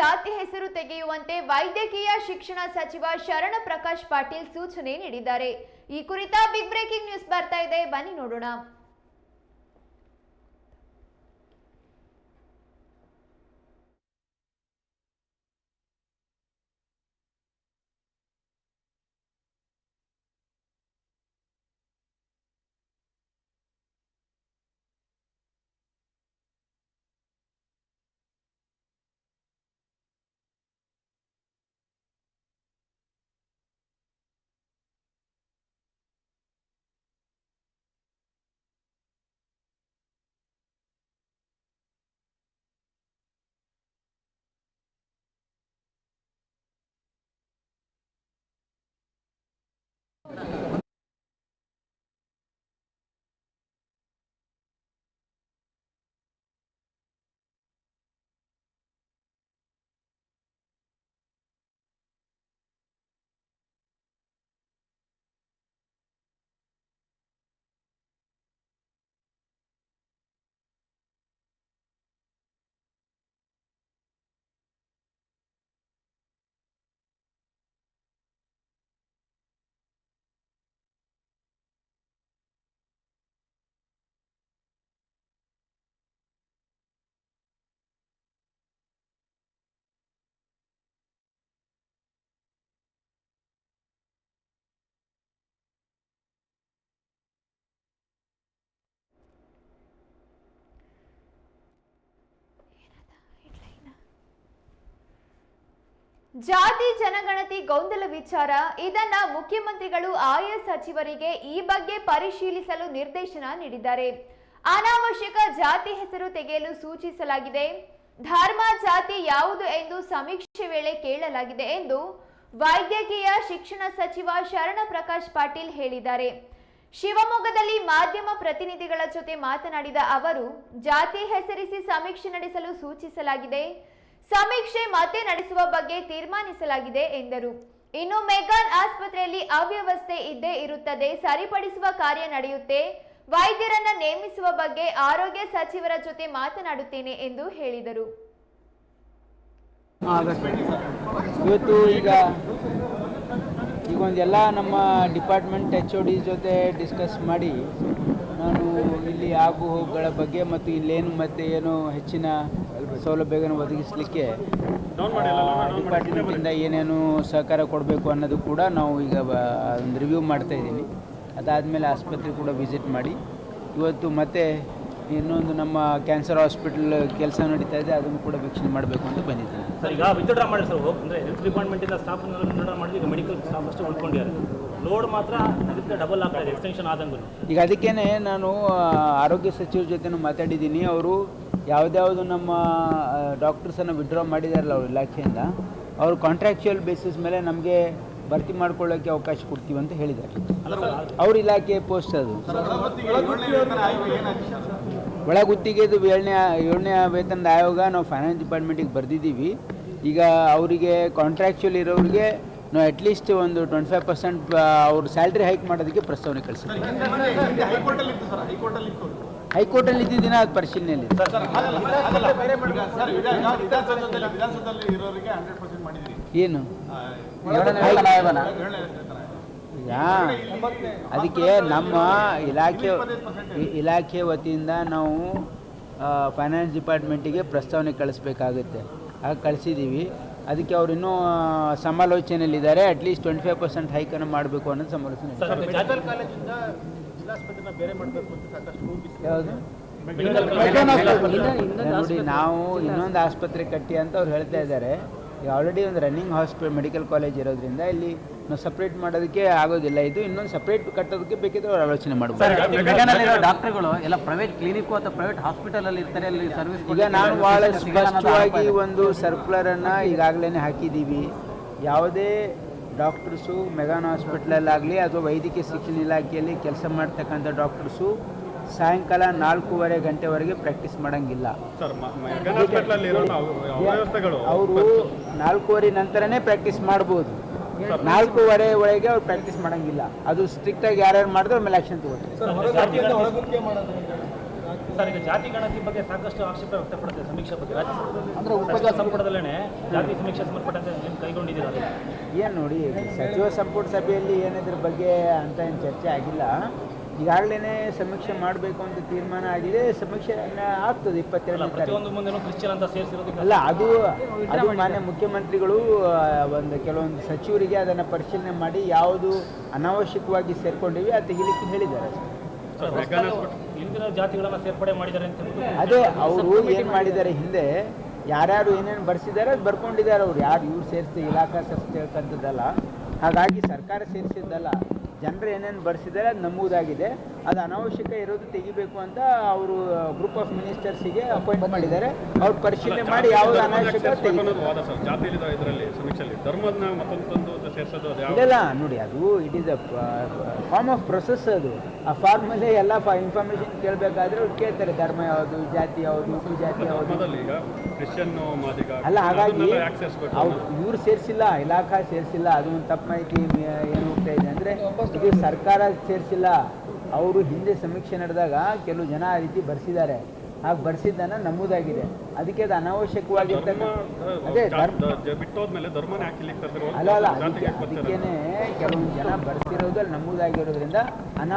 ಜಾತಿ ಹೆಸರು ತೆಗೆಯುವಂತೆ ವೈದ್ಯಕೀಯ ಶಿಕ್ಷಣ ಸಚಿವ ಶರಣ ಪ್ರಕಾಶ್ ಪಾಟೀಲ್ ಸೂಚನೆ ನೀಡಿದ್ದಾರೆ. ಈ ಕುರಿತ ಬಿಗ್ ಬ್ರೇಕಿಂಗ್ ನ್ಯೂಸ್ ಬರ್ತಾ ಇದೆ. ಬನ್ನಿ ನೋಡೋಣ. ಜಾತಿ ಜನಗಣತಿ ಗೊಂದಲ ವಿಚಾರ, ಇದನ್ನ ಮುಖ್ಯಮಂತ್ರಿಗಳು ಆಯಾ ಸಚಿವರಿಗೆ ಈ ಬಗ್ಗೆ ಪರಿಶೀಲಿಸಲು ನಿರ್ದೇಶನ ನೀಡಿದ್ದಾರೆ. ಅನಾವಶ್ಯಕ ಜಾತಿ ಹೆಸರು ತೆಗೆಯಲು ಸೂಚಿಸಲಾಗಿದೆ. ಧರ್ಮ, ಜಾತಿ ಯಾವುದು ಎಂದು ಸಮೀಕ್ಷೆ ವೇಳೆ ಕೇಳಲಾಗಿದೆ ಎಂದು ವೈದ್ಯಕೀಯ ಶಿಕ್ಷಣ ಸಚಿವ ಶರಣ ಪ್ರಕಾಶ್ ಪಾಟೀಲ್ ಹೇಳಿದ್ದಾರೆ. ಶಿವಮೊಗ್ಗದಲ್ಲಿ ಮಾಧ್ಯಮ ಪ್ರತಿನಿಧಿಗಳ ಜೊತೆ ಮಾತನಾಡಿದ ಅವರು, ಜಾತಿ ಹೆಸರಿಸಿ ಸಮೀಕ್ಷೆ ನಡೆಸಲು ಸೂಚಿಸಲಾಗಿದೆ. ಸಮೀಕ್ಷೆ ಮತ್ತೆ ನಡೆಸುವ ಬಗ್ಗೆ ತೀರ್ಮಾನಿಸಲಾಗಿದೆ ಎಂದರು. ಇನ್ನು ಮೆಗಾನ್ ಆಸ್ಪತ್ರೆಯಲ್ಲಿ ಅವ್ಯವಸ್ಥೆ ಇದ್ದೇ ಇರುತ್ತದೆ. ಸರಿಪಡಿಸುವ ಕಾರ್ಯ ನಡೆಯುತ್ತೆ. ವೈದ್ಯರನ್ನ ನೇಮಿಸುವ ಬಗ್ಗೆ ಆರೋಗ್ಯ ಸಚಿವರ ಜೊತೆ ಮಾತನಾಡುತ್ತೇನೆ ಎಂದು ಹೇಳಿದರು. ಇವತ್ತು ಈಗ ಈಗ ಒಂದೆಲ್ಲ ನಮ್ಮ ಡಿಪಾರ್ಟ್ಮೆಂಟ್ ಎಚ್ ಓ ಡಿ ಜೊತೆ ಡಿಸ್ಕಸ್ ಮಾಡಿ ನಾನು ಇಲ್ಲಿ ಆಗು ಹೋಗುಗಳ ಬಗ್ಗೆ ಮತ್ತು ಇಲ್ಲೇನು ಮತ್ತೆ ಏನು ಹೆಚ್ಚಿನ ಸೌಲಭ್ಯಗಳನ್ನು ಒದಗಿಸಲಿಕ್ಕೆ ಡಿಪಾರ್ಟ್ಮೆಂಟಿಂದ ಏನೇನು ಸಹಕಾರ ಕೊಡಬೇಕು ಅನ್ನೋದು ಕೂಡ ನಾವು ಈಗ ಒಂದು ರಿವ್ಯೂ ಮಾಡ್ತಾ ಇದ್ದೀನಿ. ಅದಾದಮೇಲೆ ಆಸ್ಪತ್ರೆ ಕೂಡ ವಿಸಿಟ್ ಮಾಡಿ. ಇವತ್ತು ಮತ್ತೆ ಇನ್ನೊಂದು ನಮ್ಮ ಕ್ಯಾನ್ಸರ್ ಹಾಸ್ಪಿಟಲ್ ಕೆಲಸ ನಡೀತಾ ಇದೆ, ಅದನ್ನು ಕೂಡ ವೀಕ್ಷಣೆ ಮಾಡಬೇಕು ಅಂತ ಬಂದಿದ್ದೀನಿ. ಸರ್, ಈಗ ವಿತ್ಡ್ರಾ ಮಾಡಿ ಸರ್ ಹೋಗಿ ಅಂದರೆ ಹೆಲ್ತ್ ಡಿಪಾರ್ಟ್ಮೆಂಟಿಂದ ಸ್ಟಾಫ್ ಮಾಡಿದ್ರೆ. ಈಗ ಮೆಡಿಕಲ್ ಸ್ಟಾಫ್ ಅಷ್ಟೇ ಉಳ್ಕೊಂಡಿದ್ದಾರೆ. ಲೋಡ್ ಮಾತ್ರ ಅದಕ್ಕೆ ಡಬಲ್ ಆಗ್ತದೆ ಇದೆ ಎಕ್ಸ್ಟೆನ್ಷನ್ ಆದಂಗೂ ಈಗ ಅದಕ್ಕೇ ನಾನು ಆರೋಗ್ಯ ಸಚಿವರ ಜೊತೆ ಮಾತಾಡಿದ್ದೀನಿ. ಅವರು ಯಾವುದ್ಯಾವುದು ನಮ್ಮ ಡಾಕ್ಟರ್ಸನ್ನು ವಿಡ್ರಾ ಮಾಡಿದಾರಲ್ಲ ಅವ್ರ ಇಲಾಖೆಯಿಂದ ಅವರು ಕಾಂಟ್ರಾಕ್ಚುಯಲ್ ಬೇಸಿಸ್ ಮೇಲೆ ನಮಗೆ ಭರ್ತಿ ಮಾಡ್ಕೊಳ್ಳೋಕ್ಕೆ ಅವಕಾಶ ಕೊಡ್ತೀವಿ ಅಂತ ಹೇಳಿದ್ದಾರೆ. ಅವ್ರ ಇಲಾಖೆ ಪೋಸ್ಟ್ ಅದು. ಒಳಗುತ್ತಿಗೆದು ಏಳನೇ ಏಳನೇ ವೇತನದ ಆಯೋಗ ನಾವು ಫೈನಾನ್ಸ್ ಡಿಪಾರ್ಟ್ಮೆಂಟಿಗೆ ಬರೆದಿದ್ದೀವಿ. ಈಗ ಅವರಿಗೆ ಕಾಂಟ್ರಾಕ್ಚುಯಲ್ ಇರೋರಿಗೆ ನಾವು ಅಟ್ಲೀಸ್ಟ್ ಒಂದು ಟ್ವೆಂಟಿ ಫೈವ್ ಪರ್ಸೆಂಟ್ ಅವ್ರ ಸ್ಯಾಲ್ರಿ ಹೈಕ್ ಮಾಡೋದಕ್ಕೆ ಪ್ರಸ್ತಾವನೆ ಕಳಿಸಿದ್ದೀವಿ ಹೈಕೋರ್ಟಲ್ಲಿ ಇದ್ದಿದ್ದಿನ ಅದು ಪರಿಶೀಲನೆಯಲ್ಲಿ ಏನು? ಅದಕ್ಕೆ ನಮ್ಮ ಇಲಾಖೆ ಇಲಾಖೆ ವತಿಯಿಂದ ನಾವು ಫೈನಾನ್ಸ್ ಡಿಪಾರ್ಟ್ಮೆಂಟಿಗೆ ಪ್ರಸ್ತಾವನೆ ಕಳಿಸ್ಬೇಕಾಗುತ್ತೆ. ಆಗ ಕಳಿಸಿದ್ದೀವಿ. ಅದಕ್ಕೆ ಅವ್ರು ಇನ್ನೂ ಸಮಾಲೋಚನೆಯಲ್ಲಿದ್ದಾರೆ. At least twenty five percent ಹೈಕನ್ನು ಮಾಡಬೇಕು ಅನ್ನೋದು ಸಮಾಲೋಚನೆ. ಯಾವುದು? ನೋಡಿ ನಾವು ಇನ್ನೊಂದು ಆಸ್ಪತ್ರೆ ಕಟ್ಟಿ ಅಂತ ಅವ್ರು ಹೇಳ್ತಾ ಇದ್ದಾರೆ. ಈಗ ಆಲ್ರೆಡಿ ಒಂದು ರನ್ನಿಂಗ್ ಹಾಸ್ಪಿಟಲ್ ಮೆಡಿಕಲ್ ಕಾಲೇಜ್ ಇರೋದ್ರಿಂದ ಇಲ್ಲಿ ನಾವು ಸಪ್ರೇಟ್ ಮಾಡೋದಕ್ಕೆ ಆಗೋದಿಲ್ಲ. ಇದು ಇನ್ನೊಂದು ಸಪ್ರೇಟ್ ಕಟ್ಟೋದಕ್ಕೆ ಬೇಕಿದ್ರೆ ಅವ್ರು ಆಲೋಚನೆ ಮಾಡ್ಬೋದು. ಮೆಗಾನಲ್ಲಿರೋ ಡಾಕ್ಟರ್ಗಳು ಎಲ್ಲ ಪ್ರೈವೇಟ್ ಕ್ಲಿನಿಕ್ ಅಥವಾ ಪ್ರೈವೇಟ್ ಹಾಸ್ಪಿಟಲ್ ಅಲ್ಲಿ ಇರ್ತಾರೆ ಅಲ್ಲಿ ಸರ್ವಿಸ್ ಈಗ ನಾನು ಬಹಳ ಸ್ಪಷ್ಟವಾಗಿ ಒಂದು ಸರ್ಕ್ಯುಲರನ್ನು ಈಗಾಗಲೇ ಹಾಕಿದ್ದೀವಿ. ಯಾವುದೇ ಡಾಕ್ಟರ್ಸು ಮೆಗಾನ್ ಹಾಸ್ಪಿಟ್ಲಲ್ಲಾಗಲಿ ಅಥವಾ ವೈದ್ಯಕೀಯ ಶಿಕ್ಷಣ ಇಲಾಖೆಯಲ್ಲಿ ಕೆಲಸ ಮಾಡ್ತಕ್ಕಂಥ ಡಾಕ್ಟರ್ಸು ಸಾಯಂಕಾಲ ನಾಲ್ಕೂವರೆ ಗಂಟೆವರೆಗೆ ಪ್ರಾಕ್ಟೀಸ್ ಮಾಡೋಂಗಿಲ್ಲ. ಅವರು ನಾಲ್ಕೂವರೆ ನಂತರನೇ ಪ್ರಾಕ್ಟೀಸ್ ಮಾಡ್ಬೋದು. ನಾಲ್ಕೂವರೆ ಒಳಗೆ ಅವ್ರು ಪ್ರಾಕ್ಟೀಸ್ ಮಾಡೋಂಗಿಲ್ಲ. ಅದು ಸ್ಟ್ರಿಕ್ಟಾಗಿ ಯಾರ್ಯಾರು ಮಾಡಿದ್ರೆ ಆಮೇಲೆ ಆಕ್ಷನ್ ತಗೋತಾರೆ. ಸರ್ ಈಗ ಜಾತಿ ಗಣತಿ ಬಗ್ಗೆ ಸಾಕಷ್ಟು ಆಕ್ಷೇಪ ವ್ಯಕ್ತಪಡುತ್ತೆ ಸಮೀಕ್ಷೆ ಬಗ್ಗೆ. ರಾಜ್ಯ ಸಚಿವ ಸಂಪುಟದಲ್ಲೇ ಜಾತಿ ಸಮೀಕ್ಷೆ ಸಂಬಂಧಪಟ್ಟಂತೆ ಏನು ಕೈಗೊಂಡಿದ್ದೀರಾ ಏನು ನೋಡಿ ಸಚಿವ ಸಂಪುಟ ಸಭೆಯಲ್ಲಿ ಏನಿದ್ರ ಬಗ್ಗೆ ಅಂತ ಏನು ಚರ್ಚೆ ಆಗಿಲ್ಲ. ಈಗಾಗಲೇ ಸಮೀಕ್ಷೆ ಮಾಡಬೇಕು ಅಂತ ತೀರ್ಮಾನ ಆಗಿದೆ. ಸಮೀಕ್ಷೆ ಆಗ್ತದೆ ಇಪ್ಪತ್ತೆರಡು ಇಪ್ಪತ್ತೆರಡನೇ ತಾರೀಕು ಪ್ರತಿಯೊಂದು ಮುಂದೆನೂ ಕ್ರಿಶ್ಚಿಯನ್ ಅಂತ ಸೇರಿಸಿರೋದು ಅಲ್ಲ ಅದು ಅದು ಮಾನ್ಯ ಮುಖ್ಯಮಂತ್ರಿಗಳು ಒಂದು ಕೆಲವೊಂದು ಸಚಿವರಿಗೆ ಅದನ್ನು ಪರಿಶೀಲನೆ ಮಾಡಿ ಯಾವುದು ಅನಾವಶ್ಯಕವಾಗಿ ಸೇರ್ಕೊಂಡಿವಿ ಅದು ತೆಗಿಲಿಕ್ಕೆ ಹೇಳಿದ್ದಾರೆ ಹಿಂದಿನ ಜಾತಿಗಳನ್ನ ಸೇರ್ಪಡೆ ಮಾಡಿದ್ದಾರೆ ಅಂತ ಅದೇ ಅವರು ಏನು ಮಾಡಿದ್ದಾರೆ. ಹಿಂದೆ ಯಾರ್ಯಾರು ಏನೇನು ಬರ್ಸಿದ್ದಾರೆ ಅದು ಬರ್ಕೊಂಡಿದ್ದಾರೆ ಅವ್ರು. ಯಾರು ಇವ್ರು ಸೇರಿಸಿ ಇಲಾಖಾ ಸೇರ್ಸ್ತಕ್ಕಂಥದ್ದಲ್ಲ ಹಾಗಾಗಿ ಸರ್ಕಾರ ಸೇರಿಸಿದ್ದಲ್ಲ. ಜನರು ಏನೇನು ಬರ್ಸಿದ್ದಾರೆ ಅದು ನಮೂದಾಗಿದೆ. ಅದು ಅನಾವಶ್ಯಕ ಇರೋದು ತೆಗಿಬೇಕು ಅಂತ ಅವರು ಗ್ರೂಪ್ ಆಫ್ ಮಿನಿಸ್ಟರ್ಸಿಗೆ ಅಪಾಯಿಂಟ್ ಮಾಡಿದ್ದಾರೆ. ಅವ್ರು ಪರಿಶೀಲನೆ ಮಾಡಿ ಯಾವುದು ಅನಾವಶ್ಯಕ ಇಲ್ಲ ಜಾತಿ ನೋಡಿ ಅದು it is a form of process ಅದು. ಆ ಫಾರ್ಮಲ್ಲೇ ಎಲ್ಲ ಇನ್ಫಾರ್ಮೇಶನ್ ಕೇಳಬೇಕಾದ್ರೆ ಅವ್ರು ಕೇಳ್ತಾರೆ ಧರ್ಮ ಯಾವುದು ಜಾತಿ ಯಾವುದು ಉಪಜಾತಿ ಯಾವುದು. ಧರ್ಮದಲ್ಲಿ ಕ್ರಿಶ್ಚಿಯನ್ ಮಾದಿಗ ಅಲ್ಲ ಹಾಗಾಗಿ ಅವ್ರು ಇವ್ರು ಸೇರಿಸಿಲ್ಲ ಇಲಾಖಾ ಸೇರಿಸಿಲ್ಲ ಅದು ಒಂದು ತಪ್ಪು ಮಾಹಿತಿ ಏನು ಹೋಗ್ತಾ ಇದೆ ಅಂದರೆ ಇದು ಸರ್ಕಾರ ಸೇರಿಸಿಲ್ಲ ಅವರು ಹಿಂದೆ ಸಮೀಕ್ಷೆ ನಡೆದಾಗ ಕೆಲವು ಜನ ಆ ರೀತಿ ಬರೆಸಿದ್ದಾರೆ. ಹಾಗೆ ಬರ್ಸಿದ್ದನ್ನ ನಮ್ಮದಾಗಿದೆ. ಅದಕ್ಕೆ ಅದು ಅನಾವಶ್ಯಕವಾಗಿ ಅದೇ ಅಲ್ಲ ಅಲ್ಲ ಅದಕ್ಕೆ ಅದಕ್ಕೇನೆ ಕೆಲವೊಂದು ಜನ ಬರ್ತಿರೋದು ಅಲ್ಲಿ ನಮ್ಮದಾಗಿರೋದ್ರಿಂದ ಅನಾವ